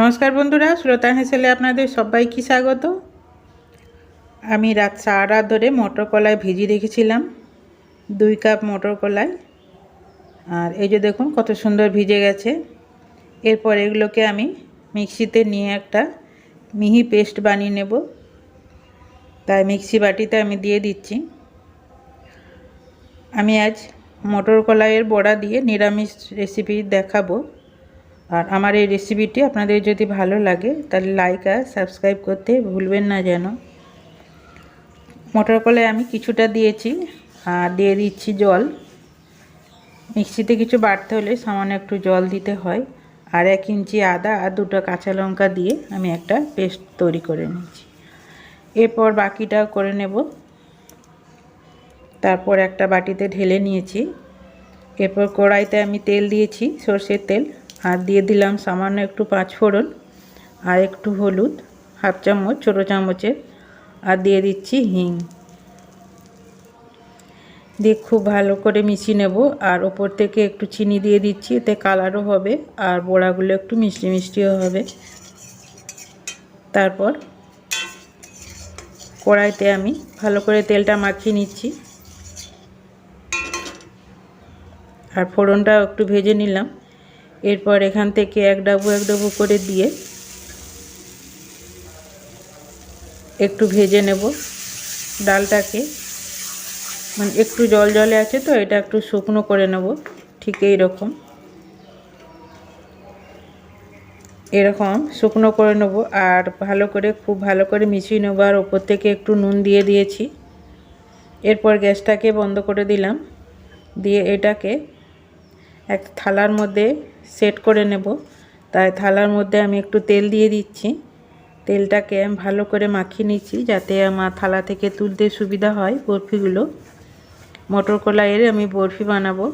নমস্কার বন্ধুরা, শ্রোতা হেসেলে আপনাদের সবাইকে স্বাগত। আমি রাত সারা ধরে মটর কলাই ভিজিয়ে রেখেছিলাম, দুই কাপ মটর কলাই আর এই যে দেখুন, কত সুন্দর ভিজে গেছে। এরপর এগুলোকে আমি মিক্সিতে নিয়ে একটা মিহি পেস্ট বানিয়ে নেব। তাই মিক্সি বাটিতে আমি দিয়ে দিচ্ছি। আমি আজ মটর কলাইয়ের বড়া দিয়ে নিরামিষ রেসিপি দেখাবো। আর আমার এই রেসিপিটি আপনাদের যদি ভালো লাগে, তাহলে লাইক আর সাবস্ক্রাইব করতে ভুলবেন না যেন। মটর কলাই আমি কিছুটা দিয়েছি, আর দিয়ে দিচ্ছি জল। মিক্সিতে কিছু বাড়তে হলে সামান্য একটু জল দিতে হয়। আর এক ইঞ্চি আদা আর দুটো কাঁচা লঙ্কা দিয়ে আমি একটা পেস্ট তৈরি করে নিচ্ছি। এরপর বাকিটা করে নেব। তারপর একটা বাটিতে ঢেলে নিয়েছি। এরপর কড়াইতে আমি তেল দিয়েছি, সর্ষের তেল। আর দিয়ে দিলাম সামান্য একটু পাঁচ ফোড়ন আর একটু হলুদ, হাফ চামচ, ছোটো চামচের, আর দিয়ে দিচ্ছি হিং। দিয়ে খুব ভালো করে মিশিয়ে নেব আর ওপর থেকে একটু চিনি দিয়ে দিচ্ছি, এতে কালারও হবে আর বড়াগুলো একটু মিষ্টি মিষ্টিও হবে। তারপর কড়াইতে আমি ভালো করে তেলটা মাখিয়ে নিচ্ছি। আর ফোড়নটাও একটু ভেজে নিলাম। এরপর এখান থেকে এক ডাবু এক ডাবু করে দিয়ে একটু ভেজে নেব। ডালটাকে মানে একটু জল জলে আছে তো, এটা একটু শুকনো করে নেব, ঠিক এই রকম। এরকম শুকনো করে নেব আর ভালো করে, খুব ভালো করে মিশিয়ে নেব আর ওপর থেকে একটু নুন দিয়ে দিয়েছি। এরপর গ্যাসটাকে বন্ধ করে দিলাম। দিয়ে এটাকে এক থালার মধ্যে সেট করে নেব। তাই থালার মধ্যে আমি একটু তেল দিয়ে দিচ্ছি। তেলটাকে আমি ভালো করে মাখিয়ে নিচ্ছি যাতে আমার থালা থেকে তুলতে সুবিধা হয় বরফিগুলো। মটর কলাইয়ের আমি বরফি বানাবো।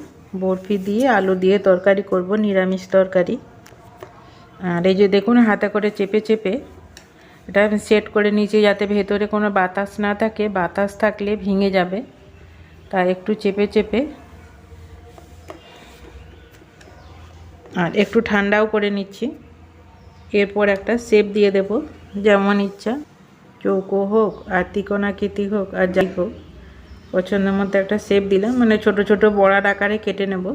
বরফি দিয়ে আলু দিয়ে তরকারি করব, নিরামিষ তরকারি। আর এই যে দেখুন হাতে করে চেপে চেপে এটা আমি সেট করে নিয়েছি যাতে ভেতরে কোনো বাতাস না থাকে। বাতাস থাকলে ভেঙে যাবে। তাই একটু চেপে চেপে আর একটু ঠান্ডাও করে নিচ্ছি। এরপর একটা শেপ দিয়ে দেব, যেমন ইচ্ছা। চৌকো হোক, আর তিকোনাকৃতি হোক, আর যাই হোক পছন্দের মতো একটা শেপ দিলাম। মানে ছোট ছোট বড়ার আকারে কেটে নেব।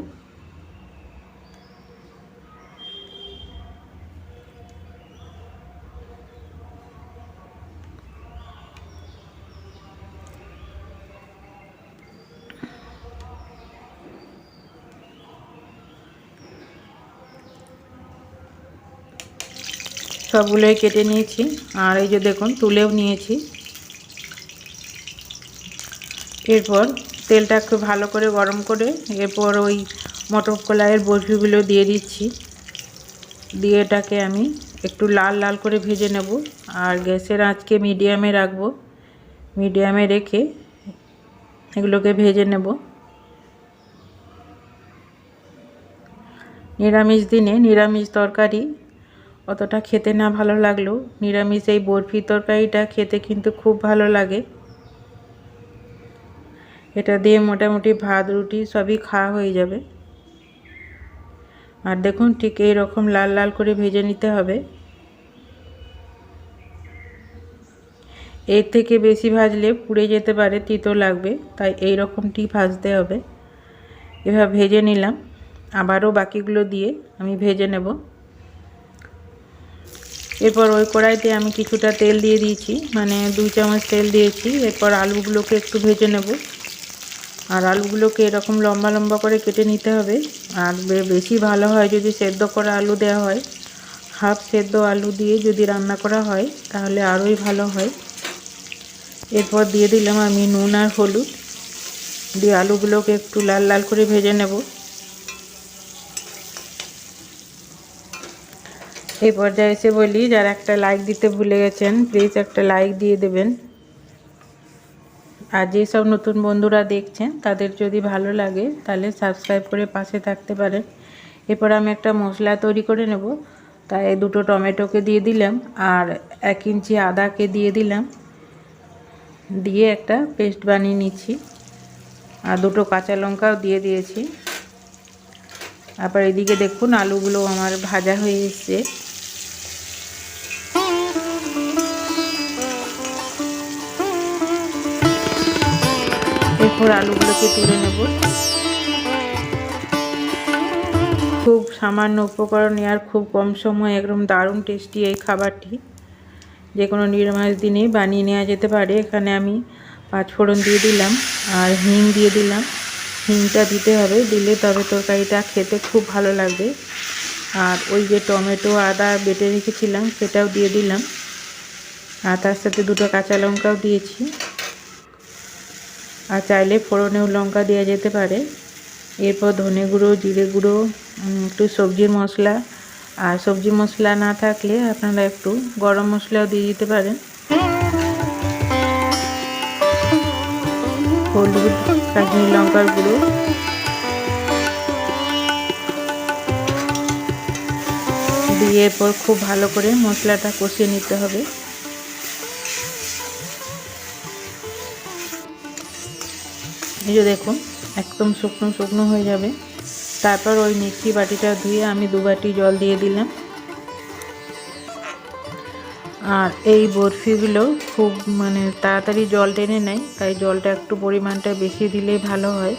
সবগুলোই কেটে নিয়েছি। আর এই যে দেখুন, তুলেও নিয়েছি। এরপর তেলটা একটু ভালো করে গরম করে এরপর ওই মটর কলাইয়ের বরফিগুলো দিয়ে দিচ্ছি। দিয়ে এটাকে আমি একটু লাল লাল করে ভেজে নেব। আর গ্যাসের আঁচকে মিডিয়ামে রাখব। মিডিয়ামে রেখে এগুলোকে ভেজে নেব। নিরামিষ দিনে নিরামিষ তরকারি অতটা খেতে না ভালো লাগলেও নিরামিষ এই বরফি তরকারিটা খেতে কিন্তু খুব ভালো লাগে। এটা দিয়ে মোটামুটি ভাত, রুটি সবই খাওয়া হয়ে যাবে। আর দেখুন ঠিক এই রকম লাল লাল করে ভেজে নিতে হবে। এর থেকে বেশি ভাজলে পুড়ে যেতে পারে, তিতো লাগবে, তাই এই রকমটি ভাজতে হবে। এভাবে ভেজে নিলাম। আবারও বাকিগুলো দিয়ে আমি ভেজে নেব। এরপর ওই কড়াইতে আমি কিছুটা তেল দিয়ে দিয়েছি মানে দুই চামচ তেল দিয়েছি। এরপর আলুগুলোকে একটু ভেজে নেব। আর আলুগুলোকে এরকম লম্বা লম্বা করে কেটে নিতে হবে। আর বেশি ভালো হয় যদি সেদ্ধ করা আলু দেওয়া হয়। হাফ সেদ্ধ আলু দিয়ে যদি রান্না করা হয়, তাহলে আরোই ভালো হয়। এরপর দিয়ে দিলাম আমি নুন আর হলুদ। দিয়ে আলুগুলোকে একটু লাল লাল করে ভেজে নেব। এই পর্যায়ে এসে বলি, যারা একটা লাইক দিতে ভুলে গেছেন প্লিজ একটা লাইক দিয়ে দেবেন। আর যেসব নতুন বন্ধুরা দেখছেন, তাদের যদি ভালো লাগে, তাহলে সাবস্ক্রাইব করে পাশে থাকতে পারেন। এরপর আমি একটা মশলা তৈরি করে নেব। তাই দুটো টমেটোকে দিয়ে দিলাম, আর এক ইঞ্চি আদাকে দিয়ে দিলাম। দিয়ে একটা পেস্ট বানিয়ে নিচ্ছি। আর দুটো কাঁচা লঙ্কাও দিয়ে দিয়েছি। তারপর এদিকে দেখুন, আলুগুলো আমার ভাজা হয়ে এসছে। এরপর আলুগুলোকে তুলে নেব। খুব সামান্য উপকরণ আর খুব কম সময় একদম দারুণ টেস্টি এই খাবারটি। যে কোনো নিরামিষ দিনে বানিয়ে নেওয়া যেতে পারে। এখানে আমি পাঁচফোড়ন দিয়ে দিলাম আর হিং দিয়ে দিলাম। হিংটা দিতে হবে, দিলে তবে তরকারিটা খেতে খুব ভালো লাগবে। আর ওই যে টমেটো আদা বেটে রেখেছিলাম, সেটাও দিয়ে দিলাম। আর তার সাথে দুটো কাঁচা লঙ্কাও দিয়েছি। আর চাইলে ফোড়নেও লঙ্কা দেওয়া যেতে পারে। এরপর ধনে গুঁড়ো, জিরে গুঁড়ো একটু সবজির মশলা। আর সবজি মশলা না থাকলে আপনারা একটু গরম মশলাও দিয়ে দিতে পারেন। হলুদ, কাশ্মীর লঙ্কার গুঁড়ো। দিয়ে এরপর খুব ভালো করে মশলাটা কষিয়ে নিতে হবে। এই যে দেখুন, একদম শুকনো শুকনো হয়ে যাবে। তারপর ওই মিক্সি বাটিটা ধুয়ে আমি দু বাটি জল দিয়ে দিলাম। আর এই বরফিগুলো খুব মানে তাড়াতাড়ি জল টেনে নেয়, তাই জলটা একটু পরিমাণটা বেশি দিলেই ভালো হয়।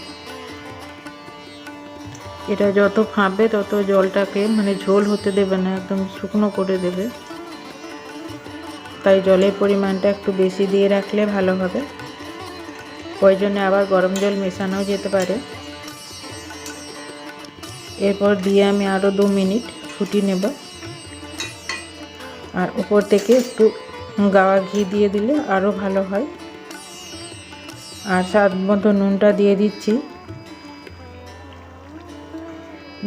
এটা যত ফাঁপবে তত জলটাকে মানে ঝোল হতে দেবে না, একদম শুকনো করে দেবে। তাই জলের পরিমাণটা একটু বেশি দিয়ে রাখলে ভালো হবে। প্রয়োজনে আবার গরম জল মেশানো যেতে পারে। এরপর দিয়ে আমি আরও দু মিনিট ফুটি নেব। আর উপর থেকে একটু গাওয়া ঘি দিয়ে দিলে আরও ভালো হয়। আর স্বাদ মতো নুনটা দিয়ে দিচ্ছি।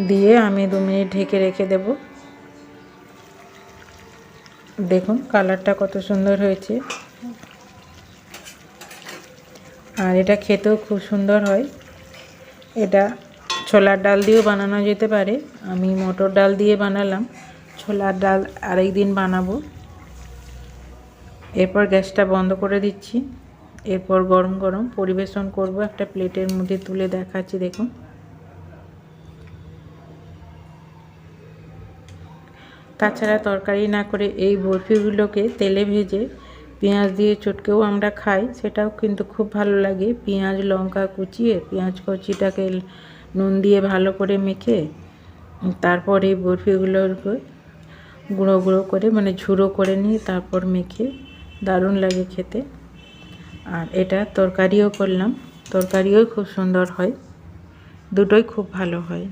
দিয়ে আমি দু মিনিট ঢেকে রেখে দেব। দেখুন কালারটা কত সুন্দর হয়েছে। আর এটা খেতেও খুব সুন্দর হয়। এটা ছোলার ডাল দিয়েও বানানো যেতে পারে। আমি মটর ডাল দিয়ে বানালাম। ছোলার ডাল আরেক দিন বানাবো। এরপর গ্যাসটা বন্ধ করে দিচ্ছি। এরপর গরম গরম পরিবেশন করব। একটা প্লেটের মধ্যে তুলে দেখাচ্ছি, দেখুন। তাছাড়া তরকারি না করে এই বরফিগুলোকে তেলে ভেজে পেঁয়াজ দিয়ে চটকেও আমরা খাই, সেটাও কিন্তু খুব ভালো লাগে। পেঁয়াজ, লঙ্কা কুচিয়ে পেঁয়াজ কুচিটাকে নুন দিয়ে ভালো করে মেখে, তারপর এই বরফিগুলোকে গুঁড়ো গুঁড়ো করে মানে ঝুড়ো করে নিয়ে তারপর মেখে, দারুণ লাগে খেতে। আর এটা তরকারিও করলাম, তরকারিও খুব সুন্দর হয়, দুটোই খুব ভালো হয়।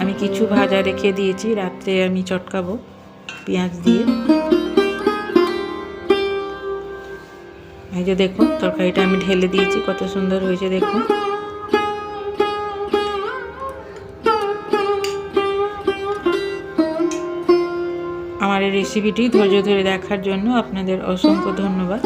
আমি কিছু ভাজা রেখে দিয়েছি, রাত্রে আমি চটকাবো পেঁয়াজ দিয়ে। এই যে দেখুন, তরকারিটা আমি ঢেলে দিয়েছি, কত সুন্দর হয়েছে দেখুন। আমার এই রেসিপিটি ধৈর্য ধরে দেখার জন্য আপনাদের অসংখ্য ধন্যবাদ।